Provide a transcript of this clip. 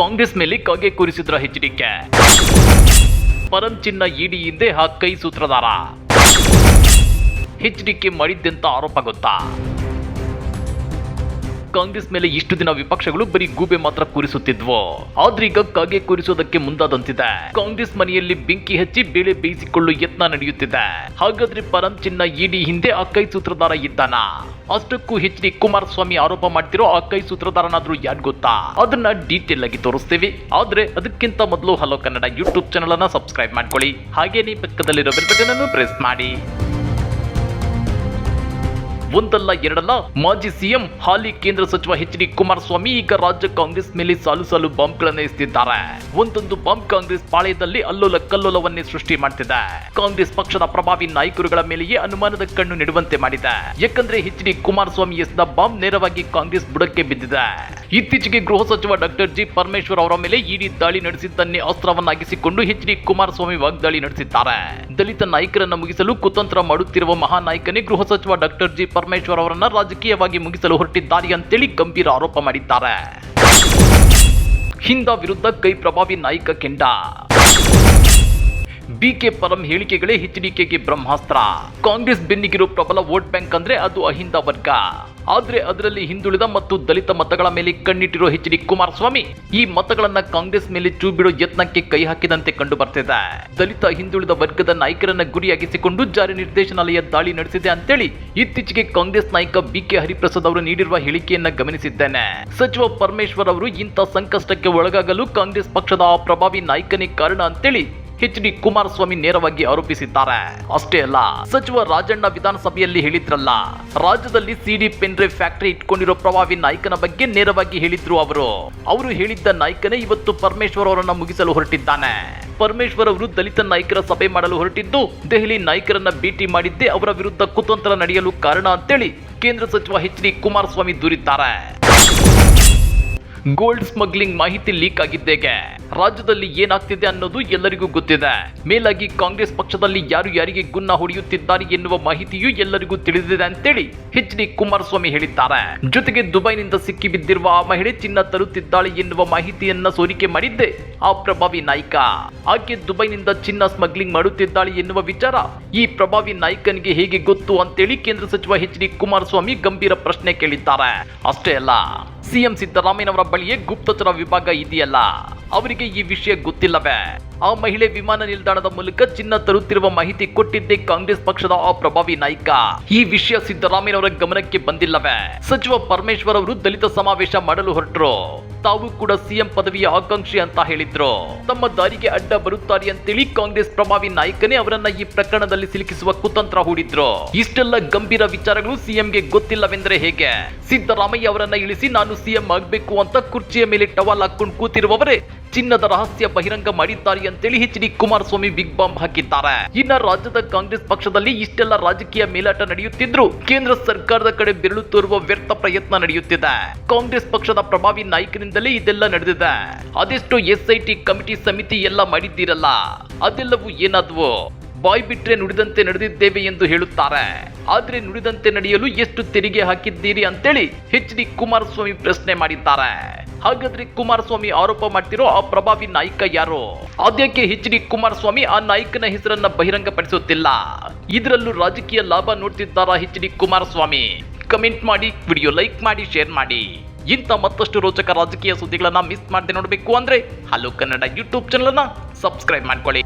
ಕಾಂಗ್ರೆಸ್ ಮೇಲೆ ಕಗೆ ಕೂರಿಸಿದ್ರ ಎಚ್ಡಿಕೆ ಪರಂ ಚಿನ್ನ ಇಡಿ ಹಿಂದೆ ಕೈ ಸೂತ್ರಧಾರ. ಕೆ ಮಾಡಿದ್ದೆಂತ ಆರೋಪ ಗೊತ್ತಾ? ಕಾಂಗ್ರೆಸ್ ಮೇಲೆ ಇಷ್ಟು ದಿನ ವಿಪಕ್ಷಗಳು ಬರೀ ಗೂಬೆ ಮಾತ್ರ ಕೂರಿಸುತ್ತಿದ್ವು. ಆದ್ರೀಗ ಕಾಗೆ ಕೂರಿಸೋದಕ್ಕೆ ಮುಂದಾದಂತಿದೆ. ಕಾಂಗ್ರೆಸ್ ಮನೆಯಲ್ಲಿ ಬೆಂಕಿ ಹಚ್ಚಿ ಬೇಳೆ ಬೇಯಿಸಿಕೊಳ್ಳುವ ಯತ್ನ ನಡೆಯುತ್ತಿದೆ. ಹಾಗಾದ್ರೆ ಪರಂ ಚಿನ್ನ ಇಡಿ ಹಿಂದೆ ಅಕ್ಕೈ ಸೂತ್ರಧಾರ ಇದ್ದಾನ? ಅಷ್ಟಕ್ಕೂ ಎಚ್ ಡಿ ಕುಮಾರಸ್ವಾಮಿ ಆರೋಪ ಮಾಡ್ತಿರೋ ಆ ಕೈ ಸೂತ್ರಧಾರನಾದ್ರೂ ಯಾರು ಗೊತ್ತಾ? ಅದನ್ನ ಡೀಟೇಲ್ ಆಗಿ ತೋರಿಸ್ತೀವಿ. ಆದ್ರೆ ಅದಕ್ಕಿಂತ ಮೊದಲು ಹಲೋ ಕನ್ನಡ ಯೂಟ್ಯೂಬ್ ಚಾನಲ್ ಅನ್ನ ಸಬ್ಸ್ಕ್ರೈಬ್ ಮಾಡ್ಕೊಳ್ಳಿ. ಹಾಗೇನೇ ಪಕ್ಕದಲ್ಲಿರೋ ಬೆಲ್ ಬಟನ್ ಅನ್ನು ಪ್ರೆಸ್ ಮಾಡಿ. ಒಂದಲ್ಲ ಎರಡಲ್ಲ ಮಾಜಿ ಸಿಎಂ, ಹಾಲಿ ಕೇಂದ್ರ ಸಚಿವ ಎಚ್ ಡಿ ಕುಮಾರಸ್ವಾಮಿ ಈಗ ರಾಜ್ಯ ಕಾಂಗ್ರೆಸ್ ಮೇಲೆ ಸಾಲು ಸಾಲು ಬಾಂಬ್ಗಳನ್ನು ಇಸ್ತಿದ್ದಾರೆ ಒಂದೊಂದು ಬಾಂಬ್ ಕಾಂಗ್ರೆಸ್ ಪಾಳ್ಯದಲ್ಲಿ ಅಲ್ಲೋಲ ಕಲ್ಲೋಲವನ್ನೇ ಸೃಷ್ಟಿ ಮಾಡ್ತಿದೆ. ಕಾಂಗ್ರೆಸ್ ಪಕ್ಷದ ಪ್ರಭಾವಿ ನಾಯಕರುಗಳ ಮೇಲೆಯೇ ಅನುಮಾನದ ಕಣ್ಣು ನೆಡುವಂತೆ ಮಾಡಿದೆ. ಯಾಕಂದ್ರೆ ಎಚ್ ಡಿ ಕುಮಾರಸ್ವಾಮಿ ಎಸೆದ ಬಾಂಬ್ ನೇರವಾಗಿ ಕಾಂಗ್ರೆಸ್ ಬುಡಕ್ಕೆ ಬಿದ್ದಿದೆ. ಇತ್ತೀಚೆಗೆ ಗೃಹ ಸಚಿವ ಡಾಕ್ಟರ್ ಜಿ ಪರಮೇಶ್ವರ್ ಅವರ ಮೇಲೆ ಇಡಿ ದಾಳಿ ನಡೆಸಿದ್ದನ್ನೇ ಅಸ್ತ್ರವನ್ನಾಗಿಸಿಕೊಂಡು ಎಚ್ ಡಿ ಕುಮಾರಸ್ವಾಮಿ ವಾಗ್ದಾಳಿ ನಡೆಸಿದ್ದಾರೆ. ದಲಿತ ನಾಯಕರನ್ನ ಮುಗಿಸಲು ಕುತಂತ್ರ ಮಾಡುತ್ತಿರುವ ಮಹಾನಾಯಕನೇ ಗೃಹ ಸಚಿವ ಡಾಕ್ಟರ್ ಜಿ ಪರಮೇಶ್ವರ್ ಅವರನ್ನ ರಾಜಕೀಯವಾಗಿ ಮುಗಿಸಲು ಹೊರಟಿದ್ದಾರೆ ಅಂತೇಳಿ ಗಂಭೀರ ಆರೋಪ ಮಾಡಿದ್ದಾರೆ. ಹಿಂದ ವಿರುದ್ಧ ಕೈ ಪ್ರಭಾವಿ ನಾಯಕ ಕೆಂಡ. ಬಿಕೆ ಪರಂ ಹೇಳಿಕೆಗಳೇ ಎಚ್ಡಿಕೆಗೆ ಬ್ರಹ್ಮಾಸ್ತ್ರ. ಕಾಂಗ್ರೆಸ್ ಬೆನ್ನಿಗಿರೋ ಪ್ರಬಲ ವೋಟ್ ಬ್ಯಾಂಕ್ ಅಂದ್ರೆ ಅದು ಅಹಿಂದ ವರ್ಗ. ಆದ್ರೆ ಅದರಲ್ಲಿ ಹಿಂದುಳಿದ ಮತ್ತು ದಲಿತ ಮತಗಳ ಮೇಲೆ ಕಣ್ಣಿಟ್ಟಿರೋ ಎಚ್ ಡಿ ಕುಮಾರಸ್ವಾಮಿ, ಈ ಮತಗಳನ್ನ ಕಾಂಗ್ರೆಸ್ ಮೇಲೆ ಚೂಬಿಡೋ ಯತ್ನಕ್ಕೆ ಕೈ ಹಾಕಿದಂತೆ ಕಂಡು ಬರ್ತಿದೆ. ದಲಿತ ಹಿಂದುಳಿದ ವರ್ಗದ ನಾಯಕರನ್ನ ಗುರಿಯಾಗಿಸಿಕೊಂಡು ಜಾರಿ ನಿರ್ದೇಶನಾಲಯ ದಾಳಿ ನಡೆಸಿದೆ ಅಂತೇಳಿ ಇತ್ತೀಚೆಗೆ ಕಾಂಗ್ರೆಸ್ ನಾಯಕ ಬಿಕೆ ಹರಿಪ್ರಸಾದ್ ಅವರು ನೀಡಿರುವ ಹೇಳಿಕೆಯನ್ನ ಗಮನಿಸಿದ್ದೇನೆ. ಸಚಿವ ಪರಮೇಶ್ವರ್ ಅವರು ಇಂಥ ಸಂಕಷ್ಟಕ್ಕೆ ಒಳಗಾಗಲು ಕಾಂಗ್ರೆಸ್ ಪಕ್ಷದ ಆ ಪ್ರಭಾವಿ ನಾಯಕನೇ ಕಾರಣ ಅಂತೇಳಿ ಎಚ್ ಡಿ ಕುಮಾರಸ್ವಾಮಿ ನೇರವಾಗಿ ಆರೋಪಿಸಿದ್ದಾರೆ. ಅಷ್ಟೇ ಅಲ್ಲ, ಸಚಿವ ರಾಜಣ್ಣ ವಿಧಾನಸಭೆಯಲ್ಲಿ ಹೇಳಿದ್ರಲ್ಲ, ರಾಜ್ಯದಲ್ಲಿ ಸಿಡಿ ಪೆನ್ಡ್ರೈವ್ ಫ್ಯಾಕ್ಟರಿ ಇಟ್ಕೊಂಡಿರೋ ಪ್ರಭಾವಿ ನಾಯಕನ ಬಗ್ಗೆ ನೇರವಾಗಿ ಹೇಳಿದ್ರು ಅವರು. ಅವರು ಹೇಳಿದ್ದ ನಾಯಕನೇ ಇವತ್ತು ಪರಮೇಶ್ವರ್ ಅವರನ್ನ ಮುಗಿಸಲು ಹೊರಟಿದ್ದಾನೆ. ಪರಮೇಶ್ವರ್ ಅವರು ದಲಿತ ನಾಯಕರ ಸಭೆ ಮಾಡಲು ಹೊರಟಿದ್ದು, ದೆಹಲಿ ನಾಯಕರನ್ನ ಭೇಟಿ ಮಾಡಿದ್ದೇ ಅವರ ವಿರುದ್ಧ ಕುತಂತ್ರ ನಡೆಯಲು ಕಾರಣ ಅಂತೇಳಿ ಕೇಂದ್ರ ಸಚಿವ ಎಚ್ ಡಿ ಕುಮಾರಸ್ವಾಮಿ ದೂರಿದ್ದಾರೆ. ಗೋಲ್ಡ್ ಸ್ಮಗ್ಲಿಂಗ್ ಮಾಹಿತಿ ಲೀಕ್ ಆಗಿದ್ದೇಗೆ. ರಾಜ್ಯದಲ್ಲಿ ಏನಾಗ್ತಿದೆ ಅನ್ನೋದು ಎಲ್ಲರಿಗೂ ಗೊತ್ತಿದೆ. ಮೇಲಾಗಿ ಕಾಂಗ್ರೆಸ್ ಪಕ್ಷದಲ್ಲಿ ಯಾರು ಯಾರಿಗೆ ಗುನ್ನ ಹೊಡೆಯುತ್ತಿದ್ದಾರೆ ಎನ್ನುವ ಮಾಹಿತಿಯೂ ಎಲ್ಲರಿಗೂ ತಿಳಿದಿದೆ ಅಂತೇಳಿ ಎಚ್ ಡಿ ಕುಮಾರಸ್ವಾಮಿ ಹೇಳಿದ್ದಾರೆ. ಜೊತೆಗೆ ದುಬೈನಿಂದ ಸಿಕ್ಕಿ ಬಿದ್ದಿರುವ ಆ ಮಹಿಳೆ ಚಿನ್ನ ತರುತ್ತಿದ್ದಾಳೆ ಎನ್ನುವ ಮಾಹಿತಿಯನ್ನ ಸೋರಿಕೆ ಮಾಡಿದ್ದೆ. ಆ ಪ್ರಭಾವಿ ನಾಯಕ. ಆಕೆ ದುಬೈನಿಂದ ಚಿನ್ನ ಸ್ಮಗ್ಲಿಂಗ್ ಮಾಡುತ್ತಿದ್ದಾಳೆ ಎನ್ನುವ ವಿಚಾರ ಈ ಪ್ರಭಾವಿ ನಾಯಕನಿಗೆ ಹೇಗೆ ಗೊತ್ತು ಅಂತೇಳಿ ಕೇಂದ್ರ ಸಚಿವ ಎಚ್ ಡಿ ಕುಮಾರಸ್ವಾಮಿ ಗಂಭೀರ ಪ್ರಶ್ನೆ ಕೇಳಿದ್ದಾರೆ. ಅಷ್ಟೇ ಅಲ್ಲ, ಸಿಎಂ ಸಿದ್ದರಾಮಯ್ಯನವರ ಬಳಿಯೇ ಗುಪ್ತಚರ ವಿಭಾಗ ಇದೆಯಲ್ಲ, ಅವರಿಗೆ ಈ ವಿಷಯ ಗೊತ್ತಿಲ್ಲವೇ? ಆ ಮಹಿಳೆ ವಿಮಾನ ನಿಲ್ದಾಣದ ಮೂಲಕ ಚಿನ್ನ ತರುತ್ತಿರುವ ಮಾಹಿತಿ ಕೊಟ್ಟಿದ್ದೇ ಕಾಂಗ್ರೆಸ್ ಪಕ್ಷದ ಆ ಪ್ರಭಾವಿ ನಾಯಕ. ಈ ವಿಷಯ ಸಿದ್ದರಾಮಯ್ಯನವರ ಗಮನಕ್ಕೆ ಬಂದಿಲ್ಲವೇ? ಸಚಿವ ಪರಮೇಶ್ವರ್ ಅವರು ದಲಿತ ಸಮಾವೇಶ ಮಾಡಲು ಹೊರಟರು. ತಾವು ಕೂಡ ಸಿಎಂ ಪದವಿಯ ಆಕಾಂಕ್ಷಿ ಅಂತ ಹೇಳಿದ್ರು. ತಮ್ಮ ದಾರಿಗೆ ಅಡ್ಡ ಬರುತ್ತಾರೆ ಅಂತೇಳಿ ಕಾಂಗ್ರೆಸ್ ಪ್ರಭಾವಿ ನಾಯಕನೇ ಅವರನ್ನ ಈ ಪ್ರಕರಣದಲ್ಲಿ ಸಿಲುಕಿಸುವ ಕುತಂತ್ರ ಹೂಡಿದ್ರು. ಇಷ್ಟೆಲ್ಲ ಗಂಭೀರ ವಿಚಾರಗಳು ಸಿಎಂಗೆ ಗೊತ್ತಿಲ್ಲವೆಂದರೆ ಹೇಗೆ? ಸಿದ್ದರಾಮಯ್ಯ ಅವರನ್ನ ಇಳಿಸಿ ನಾನು ಸಿಎಂ ಆಗ್ಬೇಕು ಅಂತ ಕುರ್ಚಿಯ ಮೇಲೆ ಟವಲ್ ಹಾಕೊಂಡು ಕೂತಿರುವವರೇ ಚಿನ್ನದ ರಹಸ್ಯ ಬಹಿರಂಗ ಮಾಡಿದ್ದಾರೆ ಅಂತೇಳಿ H D Kumaraswamy big bomb ಹಾಕಿದ್ದಾರೆ. ಇನ್ನ ರಾಜ್ಯದ ಕಾಂಗ್ರೆಸ್ ಪಕ್ಷದಲ್ಲಿ ಇಷ್ಟೆಲ್ಲ ರಾಜಕೀಯ ಮೇಲಾಟ ನಡೆಯುತ್ತಿದ್ರು ಕೇಂದ್ರ ಸರ್ಕಾರದ ಕಡೆ ಬೆರಳು ತೋರುವ ವ್ಯರ್ಥ ಪ್ರಯತ್ನ ನಡೆಯುತ್ತಿದೆ. ಕಾಂಗ್ರೆಸ್ ಪಕ್ಷದ ಪ್ರಭಾವಿ ನಾಯಕನಿಂದಲೇ ಇದೆಲ್ಲ ನಡೆದಿದೆ. ಅದೆಷ್ಟು ಎಸ್ ಐ ಟಿ ಕಮಿಟಿ ಸಮಿತಿ ಎಲ್ಲ ಮಾಡಿದ್ದೀರಲ್ಲ. ಅದೆಲ್ಲವೂ ಏನಾದ್ವು? ಬಾಯ್ ಬಿಟ್ರೆ ನುಡಿದಂತೆ ನಡೆದಿದ್ದೇವೆ ಎಂದು ಹೇಳುತ್ತಾರೆ. ಆದರೆ ನುಡಿದಂತೆ ನಡೆಯಲು ಎಷ್ಟು ತೆರಿಗೆ ಹಾಕಿದ್ದೀರಿ ಅಂತೇಳಿ ಎಚ್ ಡಿ ಕುಮಾರಸ್ವಾಮಿ ಪ್ರಶ್ನೆ ಮಾಡಿದ್ದಾರೆ. ಹಾಗಾದ್ರೆ ಕುಮಾರಸ್ವಾಮಿ ಆರೋಪ ಮಾಡ್ತಿರೋ ಆ ಪ್ರಭಾವಿ ನಾಯಕ ಯಾರು? ಅದ್ಯಾಕೆ ಎಚ್ ಡಿ ಕುಮಾರಸ್ವಾಮಿ ಆ ನಾಯಕನ ಹೆಸರನ್ನ ಬಹಿರಂಗಪಡಿಸುತ್ತಿಲ್ಲ. ಇದರಲ್ಲೂ ರಾಜಕೀಯ ಲಾಭ ನೋಡ್ತಿದ್ದಾರಾ ಎಚ್ ಡಿ ಕುಮಾರಸ್ವಾಮಿ? ಕಮೆಂಟ್ ಮಾಡಿ, ವಿಡಿಯೋ ಲೈಕ್ ಮಾಡಿ, ಶೇರ್ ಮಾಡಿ. ಇಂಥ ಮತ್ತಷ್ಟು ರೋಚಕ ರಾಜಕೀಯ ಸುದ್ದಿಗಳನ್ನ ಮಿಸ್ ಮಾಡದೆ ನೋಡಬೇಕು ಅಂದ್ರೆ ಹಲೋ ಕನ್ನಡ ಯೂಟ್ಯೂಬ್ ಚಾನಲ್ ಅನ್ನ ಸಬ್ಸ್ಕ್ರೈಬ್ ಮಾಡ್ಕೊಳ್ಳಿ.